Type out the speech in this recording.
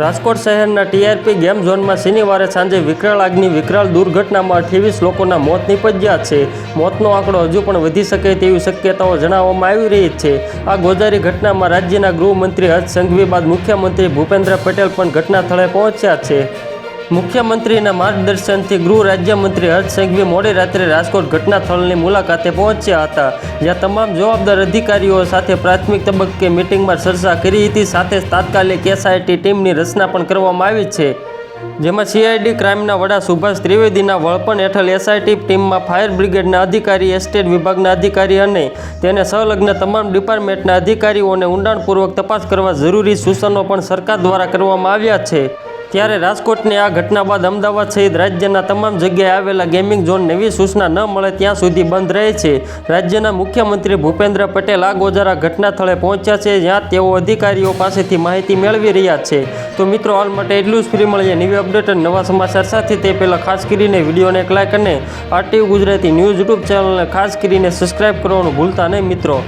રાજકોટ શહેરના TRP game ઝોનમાં શનિવારે સાંજે વિકરાળ આગની વિકરાળ દુર્ઘટનામાં અઠ્યાવીસ લોકોના મોત નિપજ્યા છે. મોતનો આંકડો હજુ પણ વધી શકે તેવી શક્યતાઓ જણાવવામાં આવી રહી છે. આ ગોજારી ઘટનામાં રાજ્યના ગૃહમંત્રી હર્ષ સંઘવી બાદ મુખ્યમંત્રી ભૂપેન્દ્ર પટેલ પણ ઘટના સ્થળે પહોંચ્યા છે. મુખ્યમંત્રીના માર્ગદર્શનથી ગૃહ રાજ્યમંત્રી હર્ષ સંઘવી મોડી રાત્રે રાજકોટ ઘટના સ્થળની મુલાકાતે પહોંચ્યા હતા, જ્યાં તમામ જવાબદાર અધિકારીઓ સાથે પ્રાથમિક તબક્કે મિટિંગમાં ચર્ચા કરી હતી. સાથે તાત્કાલિક એસઆઈટી ટીમની રચના પણ કરવામાં આવી છે. જેમાં સીઆઈડી ક્રાઇમના વડા સુભાષ ત્રિવેદીના વળપણ હેઠળ એસઆઈટી ટીમમાં ફાયર બ્રિગેડના અધિકારી, એસ્ટેટ વિભાગના અધિકારી અને તેને સંલગ્ન તમામ ડિપાર્ટમેન્ટના અધિકારીઓને ઊંડાણપૂર્વક તપાસ કરવા જરૂરી સૂચનો પણ સરકાર દ્વારા કરવામાં આવ્યા છે. ત્યારે રાજકોટની આ ઘટના બાદ અમદાવાદ સહિત રાજ્યના તમામ જગ્યાએ આવેલા ગેમિંગ ઝોન નવી સૂચના ન મળે ત્યાં સુધી બંધ રહે છે. રાજ્યના મુખ્યમંત્રી ભૂપેન્દ્ર પટેલ આ ગોજારા ઘટના સ્થળે પહોંચ્યા છે, જ્યાં તેઓ અધિકારીઓ પાસેથી માહિતી મેળવી રહ્યા છે. તો મિત્રો, હાલ માટે એટલું જ. ફ્રી મળીએ નવી અપડેટ અને નવા સમાચાર સાથે. તે પહેલાં ખાસ કરીને વિડીયોને એક લાઇક અને આરટીયુ ગુજરાતી ન્યૂઝ યુટ્યુબ ચેનલને ખાસ કરીને સબસ્ક્રાઇબ કરવાનું ભૂલતા નહીં મિત્રો.